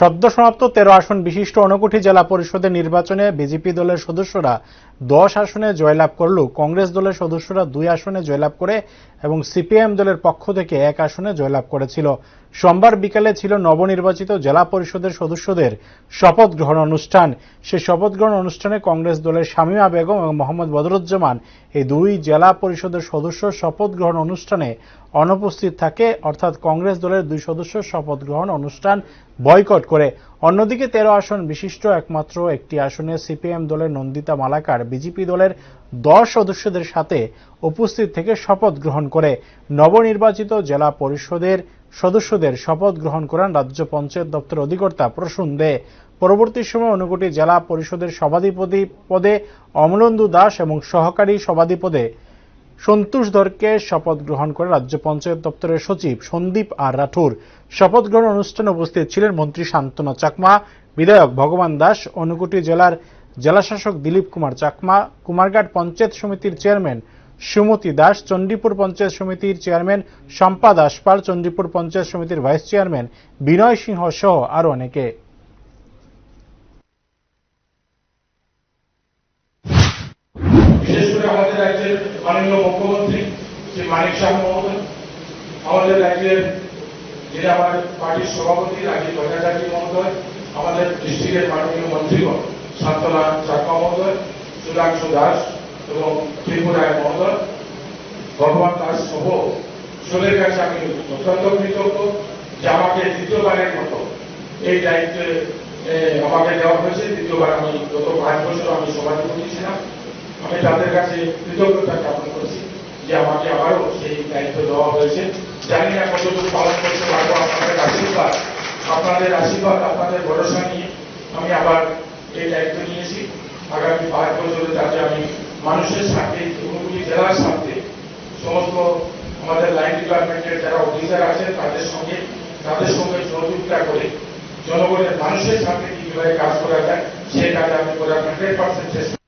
সদ্য সমাপ্ত তেরো আসন বিশিষ্ট ঊনকোটি জেলা পরিষদের নির্বাচনে বিজেপি দলের সদস্যরা দশ আসনে জয়লাভ করলেও কংগ্রেস দলের সদস্যরা দুই আসনে জয়লাভ করে এবং সিপিএম দলের পক্ষ থেকে এক আসনে জয়লাভ করেছিল। সোমবার বিকালে ছিল নবনির্বাচিত জেলা পরিষদের সদস্যদের শপথ গ্রহণ অনুষ্ঠান। সেই শপথ গ্রহণ অনুষ্ঠানে কংগ্রেস দলের শামীমা বেগম এবং মোহাম্মদ বদরুজ্জামান, এই দুই জেলা পরিষদের সদস্য শপথ গ্রহণ অনুষ্ঠানে অনুপস্থিত থাকে। অর্থাৎ কংগ্রেস দলের দুই সদস্য শপথ গ্রহণ অনুষ্ঠান বয়কট করে। অন্যদিকে তেরো আসন বিশিষ্ট একমাত্র একটি আসনে সিপিএম দলের নন্দিতা মালাকার বিজেপি দলের দশ সদস্যদের সাথে উপস্থিত থেকে শপথ গ্রহণ করে। নবনির্বাচিত জেলা পরিষদের সদস্যদের শপথ গ্রহণ করেন রাজ্য পঞ্চায়েত দপ্তর অধিকর্তা প্রসূন দে। পরবর্তী সময় অনুকূটি জেলা পরিষদের সভাধিপতি পদে অমলন্দু দাস এবং সহকারী সভাধিপদে সন্তোষ ধরকে শপথ গ্রহণ করে রাজ্য পঞ্চায়েত দপ্তরের সচিব সন্দীপ আর রাঠুর। শপথ গ্রহণ অনুষ্ঠানে উপস্থিত ছিলেন মন্ত্রী শান্তনা চাকমা, বিধায়ক ভগবান দাস অনুকুটি জেলার জেলাশাসক দিলীপ কুমার চাকমা, কুমারঘাট পঞ্চায়েত সমিতির চেয়ারম্যান সুমতি দাস, চণ্ডীপুর পঞ্চায়েত সমিতির চেয়ারম্যান শম্পা দাসপাল, চণ্ডীপুর পঞ্চায়েত সমিতির ভাইস চেয়ারম্যান বিনয় সিংহ সহ আরও অনেকে। বিশেষ করে আমাদের মাননীয় মুখ্যমন্ত্রী, শ্রী মানিক শাহ মহোদয়, আমাদের রাজ্যের যিনি আমার পার্টির সভাপতি রাজীব ভট্টাচার্য মহোদয়, আমাদের ডিস্ট্রিক্টের মাননীয় মন্ত্রীগণ শান্তনা চাকমা মহোদয়, সুধাংশু দাস এবং ত্রিপুরায় মহোদয়, ভগবান দাস সহ সবের কাছে আমি অত্যন্ত কৃতজ্ঞ যে আমাকে দ্বিতীয়বারের মতো এই দায়িত্বে আমাকে দেওয়া হয়েছে। দ্বিতীয়বার আমি গত পাঁচ বছর আমি সভাধিপতি ছিলাম আমি তাদের কাছে কৃতজ্ঞতা জ্ঞাপন করছি যে আমাকে আবারও সেই দায়িত্ব দেওয়া হয়েছে। জানি না কতটুকু পালন করতে পারব আপনাদের আশীর্বাদ। আপনাদের আশীর্বাদ, আপনাদের ভরসা নিয়ে আমি আবার এই দায়িত্ব নিয়েছি। আগামী পাঁচ বছরে যাতে আমি মানুষের স্বার্থে ঊনকোটি জেলার স্বার্থে সমস্ত আমাদের লাইন ডিপার্টমেন্টের যারা অফিসার আছে, তাদের সঙ্গে তাদের সঙ্গে সহযোগিতা করে জনগণের মানুষের সাথে কীভাবে কাজ করা যায়, সেই কাজে আমি করার হান্ড্রেড পার্সেন্ট চেষ্টা